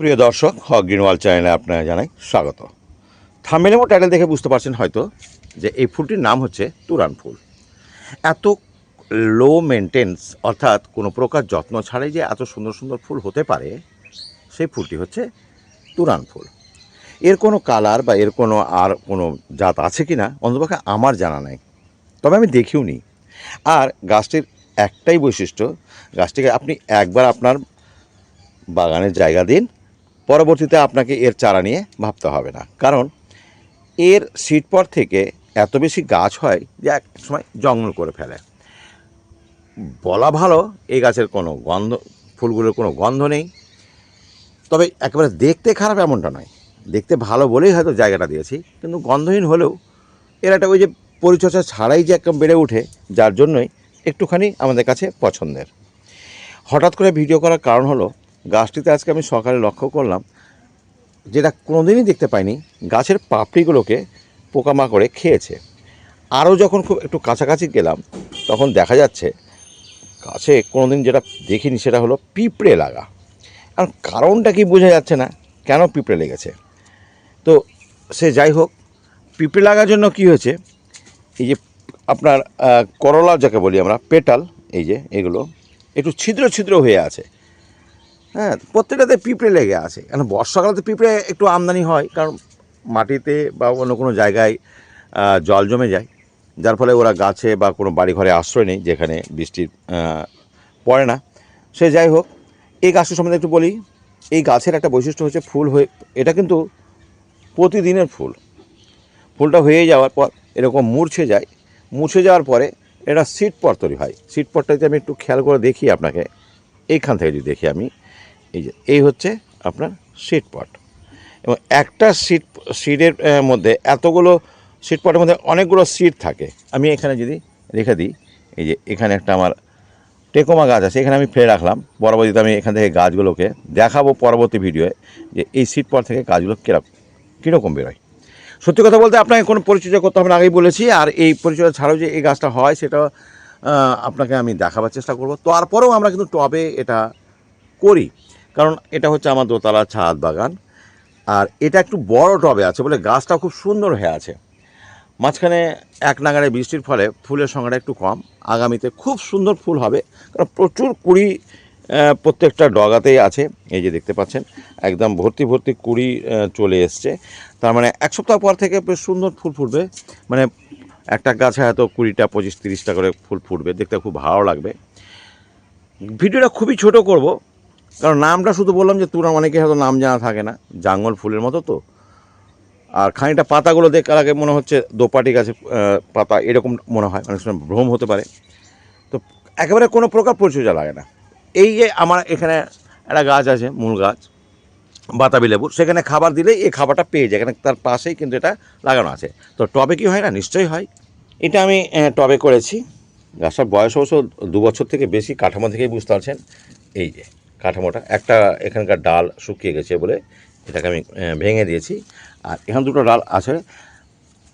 প্রিয় দর্শক, হক গ্রিনওয়াল চ্যানেলে আপনারা জানাই স্বাগত। থামেল এবং টাইটেল দেখে বুঝতে পারছেন হয়তো যে এই ফুলটির নাম হচ্ছে তুরান ফুল। এত লো মেনটেন্স অর্থাৎ কোনো প্রকার যত্ন ছাড়াই যে এত সুন্দর সুন্দর ফুল হতে পারে, সেই ফুলটি হচ্ছে তুরান ফুল। এর কোনো কালার বা এর কোনো আর কোনো জাত আছে কি না অন্তপক্ষে আমার জানা নাই। তবে আমি দেখিও নি। আর গাছটির একটাই বৈশিষ্ট্য, গাছটিকে আপনি একবার আপনার বাগানের জায়গা দিন পরবর্তীতে আপনাকে এর চারা নিয়ে ভাবতে হবে না। কারণ এর সিট পর থেকে এত বেশি গাছ হয় যে এক সময় জঙ্গল করে ফেলে। বলা ভালো, এই গাছের কোনো গন্ধ, ফুলগুলোর কোনো গন্ধ নেই। তবে একেবারে দেখতে খারাপ এমনটা নয়। দেখতে ভালো বলেই হয়তো জায়গাটা দিয়েছি, কিন্তু গন্ধহীন হলেও এর একটা ওই যে পরিচর্যা ছাড়াই যে একদম বেড়ে ওঠে, যার জন্যই একটুখানি আমাদের কাছে পছন্দের। হঠাৎ করে ভিডিও করার কারণ হলো গাছটিতে আজকে আমি সকালে লক্ষ্য করলাম, যেটা কোনোদিনই দেখতে পাইনি, গাছের পাপড়িগুলোকে পোকামাকড়ে খেয়েছে। আরও যখন খুব একটু কাছাকাছি গেলাম, তখন দেখা যাচ্ছে, গাছে কোনোদিন যেটা দেখিনি সেটা হলো পিঁপড়ে লাগা। কারণ কারণটা কি বোঝা যাচ্ছে না, কেন পিঁপড়ে লেগেছে? তো সে যাই হোক, পিঁপড়ে লাগার জন্য কি হয়েছে, এই যে আপনার করলা যাকে বলি আমরা, পেটাল, এই যে এগুলো একটু ছিদ্র ছিদ্র হয়ে আছে। হ্যাঁ প্রত্যেকটাতে পিঁপড়ে লেগে আছে। কারণ বর্ষাকালে তো পিঁপড়ে একটু আমদানি হয়, কারণ মাটিতে বা অন্য কোনো জায়গায় জল জমে যায়। যার ফলে ওরা গাছে বা কোনো বাড়ি ঘরে আশ্রয় নেই, যেখানে বৃষ্টি পড়ে না। সে যাই হোক, এই গাছটা সম্বন্ধে একটু বলি। এই গাছের একটা বৈশিষ্ট্য হচ্ছে ফুল হয়ে, এটা কিন্তু প্রতিদিনের ফুল। ফুলটা হয়ে যাওয়ার পর এরকম মূর্ছে যায়। মুছে যাওয়ার পরে এটা সিট পট তৈরি হয়। সিট পটটা যদি আমি একটু খেয়াল করে দেখি আপনাকে। এইখান থেকে যদি দেখি আমি। এই যে, এই হচ্ছে আপনার সিট পট এবং একটা সিট সিটের মধ্যে এতগুলো সিট পটের মধ্যে অনেকগুলো সিট থাকে। আমি এখানে যদি রেখে দিই, এই যে এখানে একটা আমার টেকোমা গাছ আছে, এখানে আমি ফেলে রাখলাম। পরবর্তীতে আমি এখান থেকে গাছগুলোকে দেখাবো পরবর্তী ভিডিওয়ে যে এই সিট পর থেকে গাছগুলো কীরকম কীরকম বেরোয়। সত্যি কথা বলতে আপনাকে কোনো পরিচর্যা করতে হবে আগেই বলেছি। আর এই পরিচর্যা ছাড়াও যে এই গাছটা হয়, সেটা আপনাকে আমি দেখাবার চেষ্টা করব। তারপরেও আমরা কিন্তু টবে এটা করি। কারণ এটা হচ্ছে আমার দোতলা ছাদ বাগান। আর এটা একটু বড় টবে আছে বলে গাছটা খুব সুন্দর হয়ে আছে। মাঝখানে এক নাগারে বৃষ্টির ফলে ফুলের সংখ্যাটা একটু কম। আগামীতে খুব সুন্দর ফুল হবে। কারণ প্রচুর কুড়ি প্রত্যেকটা ডগাতেই আছে। এই যে দেখতে পাচ্ছেন, একদম ভর্তি ভর্তি কুড়ি চলে এসছে। তার মানে এক সপ্তাহ পর থেকে বেশ সুন্দর ফুল ফুটবে। মানে একটা গাছে হয়তো কুড়িটা পঁচিশ তিরিশটা করে ফুল ফুটবে। দেখতে খুব ভালো লাগবে। ভিডিওটা খুবই ছোট করব। কারণ নামটা শুধু বললাম যে তোরা অনেকে হয়তো নাম জানা থাকে না। জাঙ্গল ফুলের মতো তো। আর খানিকটা পাতাগুলো দেখার আগে মনে হচ্ছে দোপাটি গাছে পাতা এরকম মনে হয়, অনেক সময় ভ্রম হতে পারে। তো একেবারে কোনো প্রকার পরিচর্যা লাগে না। এই যে আমার এখানে একটা গাছ আছে, মূল গাছ, বাতাবি লেবুর সেখানে খাবার দিলেই এই খাবারটা পেয়ে যায়। এখানে তার পাশেই কিন্তু এটা লাগানো আছে। তো টবে কি হয় না? নিশ্চয়ই হয়। এটা আমি টবে করেছি। গাছটার বয়স অবশ্য দু বছর থেকে বেশি, কাঠামো থেকেই বুঝতে পারছেন। এই যে। কাঠামোটা। একটা এখানকার ডাল শুকিয়ে গেছে বলে এটাকে আমি ভেঙে দিয়েছি। আর এখানে দুটো ডাল আছে।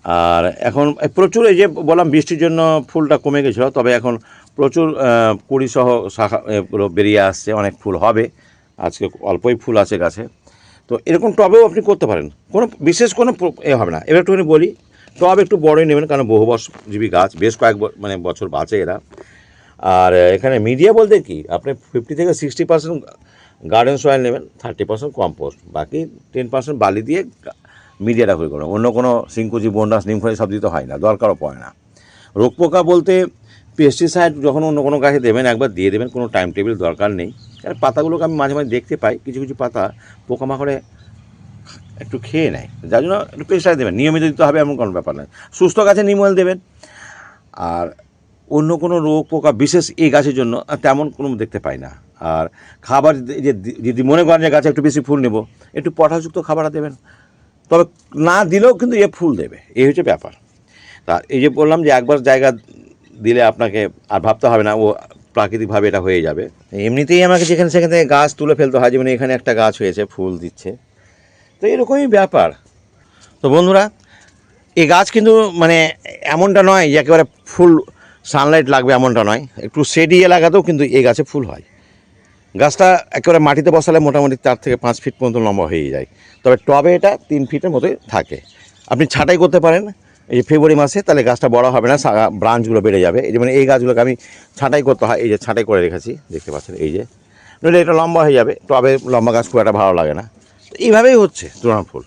আর এখন প্রচুর এই যে বললাম বৃষ্টির জন্য ফুলটা কমে গেছিল তবে এখন প্রচুর আহ, কুড়িসহ শাখা এগুলো বেরিয়ে আসছে অনেক ফুল হবে। আজকে অল্পই ফুল আছে গাছে। তো এরকম টবেও আপনি করতে পারেন। কোনো বিশেষ কোনো এ হবে না। এবার একটুখানি বলি টব একটু বড়ই নেবেন কারণ বহু বর্ষজীবী গাছ বেশ কয়েক মানে বছর বাঁচে এরা। আর এখানে মিডিয়া বলতে কি? আপনি ফিফটি থেকে সিক্সটি পার্সেন্ট গার্ডেন সয়েল নেবেন থার্টি পার্সেন্ট কম্পোস্ট বাকি টেন পার্সেন্ট বালি দিয়ে মিডিয়াটা হয়ে করবেন। অন্য কোনো সিঙ্কুজি বন্ডাস নিমখড়ি সব দিতে হয় না, দরকারও পড়ে না। রোগ পোকা বলতে পেস্টিসাইড যখন অন্য কোনো গাছে দেবেন, একবার দিয়ে দেবেন, কোনো টাইম টেবিল দরকার নেই। আর পাতাগুলোকে আমি মাঝে মাঝে দেখতে পাই, কিছু কিছু পাতা পোকামাকড়ে একটু খেয়ে নেয়। যার জন্য একটু পেস্টিসাইড দেবেন। নিয়মিত দিতে হবে এমন কোনো ব্যাপার নয়। সুস্থ গাছে নিমল দেবেন। আর অন্য কোনো রোগ পোকা, বিশেষ এই গাছের জন্য তেমন কোনো দেখতে পাই না। আর খাবার যে- যদি মনে করেন যে গাছে একটু বেশি ফুল নেব, একটু পটাশযুক্ত খাবার দেবেন। তবে না দিলেও কিন্তু এ ফুল দেবে, এই হচ্ছে ব্যাপার। তা এই যে বললাম যে একবার জায়গা দিলে আপনাকে আর ভাবতে হবে না, ও প্রাকৃতিকভাবে এটা হয়ে যাবে। এমনিতেই আমাকে যেখানে সেখান থেকে গাছ তুলে ফেলতে হয়, যেমন এখানে একটা গাছ হয়েছে, ফুল দিচ্ছে। তো এরকমই ব্যাপার। তো বন্ধুরা এই গাছ কিন্তু মানে এমনটা নয় যে একেবারে ফুল সানলাইট লাগবে এমনটা নয়। একটু শেডি এলাকাতেও কিন্তু এই গাছে ফুল হয়। গাছটা একেবারে মাটিতে বসালে মোটামুটি চার থেকে পাঁচ ফিট পর্যন্ত লম্বা হয়ে যায়। তবে টবে এটা তিন ফিটের মতোই থাকে। আপনি ছাঁটাই করতে পারেন। এই যে ফেব্রুয়ারি মাসে তাহলে গাছটা বড় হবে না ব্রাঞ্চগুলো বেড়ে যাবে। এই যেমন এই গাছগুলোকে আমি ছাঁটাই করতে হয়। এই যে ছাঁটাই করে রেখেছি, দেখতে পাচ্ছেন এই যে। নইলে এটা লম্বা হয়ে যাবে। টবে লম্বা গাছ খুব একটা ভালো লাগে না। এইভাবেই হচ্ছে তুলনা ফুল।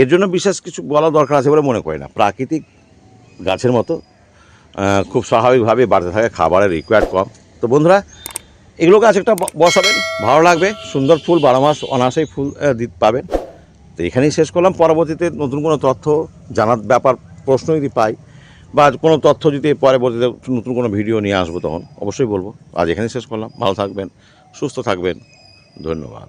এর জন্য বিশেষ কিছু বলা দরকার আছে বলে মনে করি না। প্রাকৃতিক গাছের মতো খুব স্বাভাবিকভাবে বাড়তে থাকে, খাবারের রিকোয়ার্ড কম। তো বন্ধুরা এগুলো গাছ একটা বসাবেন। ভালো লাগবে, সুন্দর ফুল, বারো মাস অনায়াসেই ফুল পাবেন। তো এখানেই শেষ করলাম। পরবর্তীতে নতুন কোনো তথ্য জানার ব্যাপার, প্রশ্ন যদি পাই, বা কোনো তথ্য যদি পরবর্তীতে নতুন কোনো ভিডিও নিয়ে আসব তখন, অবশ্যই বলব। আজ এখানেই শেষ করলাম। ভালো থাকবেন, সুস্থ থাকবেন। ধন্যবাদ।